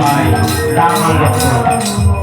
ভাই রাম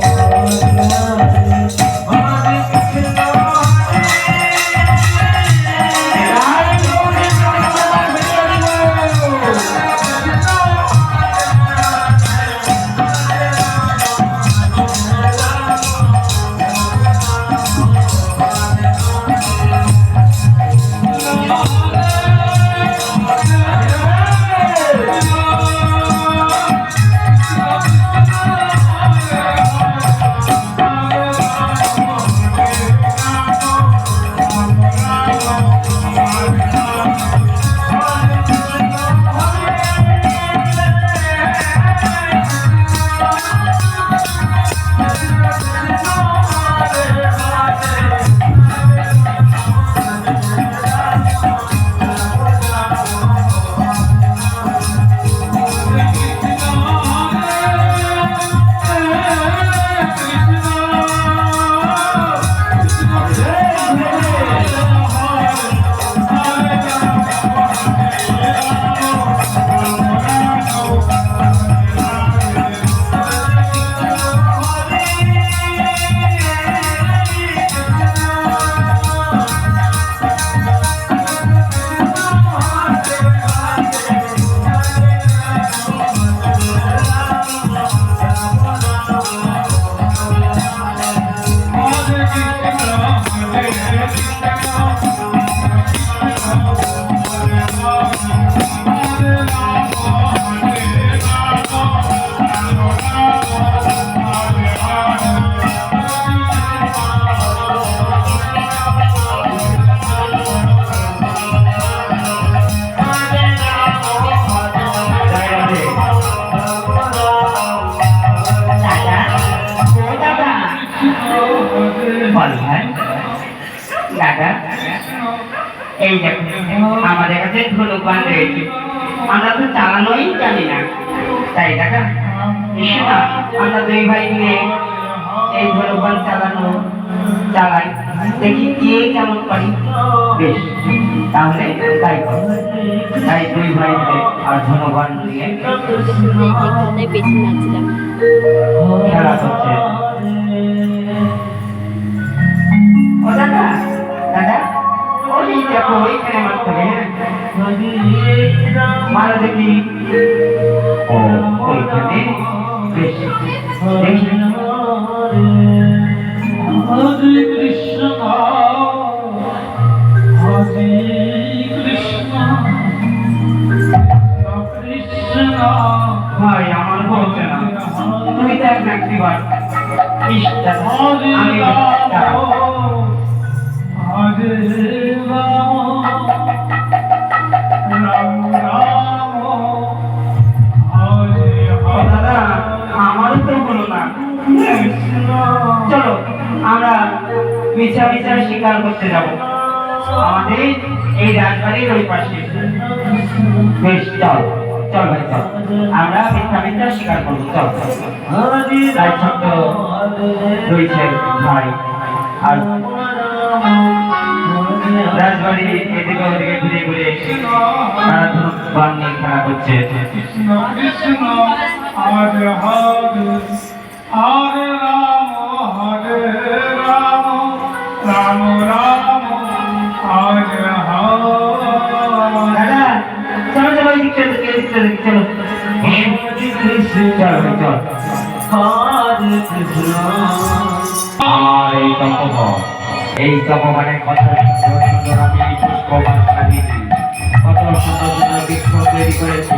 আর দেখো। আমাদের কাছে ধনুকান রয়েছে। আমরা তো চালানোই জানি না। তাই না? আমরা দুই ভাই মিলে এই ধনুকান চালানো, চালাই। দেখি কে কেমন পারি? বেশ, তাহলে তাই। তাই দুই ভাই মিলে আর ধনুকান নিয়ে খেলা করছে। ও দাদা দাদা? ওই দেখো ওইখানে মারতে হবে হ্যাঁ? মারা দেখি। ও ওইখানে বেশ। দেখি। কৃষ্ণ। হরে কৃষ্ণ। কৃষ্ণ। ভাই আমার বলছে না। তুমি তো এক ব্যক্তি ভাই। ইস, দাদা, হরে আমি চলো, আমরা মিছা মিছা শিকার করতে যাব। আমাদের এই রাজবাড়ির ওই পাশে। বেশ, চল চল ভাই, চল। আমরা মিথ্যা মিথ্যা শিকার করব, চল। তাই ছোট্ট রয়েছে ভাই। আর রাজবাড়ি এদিকে ওদিকে ঘুরে ঘুরে তারা ধনুক বান নিয়ে খেলা হরে রাম রাম রাম হরে হরে। চলো চলো চলো চল ভাই চল। হরে কৃষ্ণ আমার এই তপবনের কথা সুন্দর সুন্দর আমি এই পুষ্পবান কত সুন্দর সুন্দর বৃক্ষ তৈরি করেছি।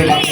আমার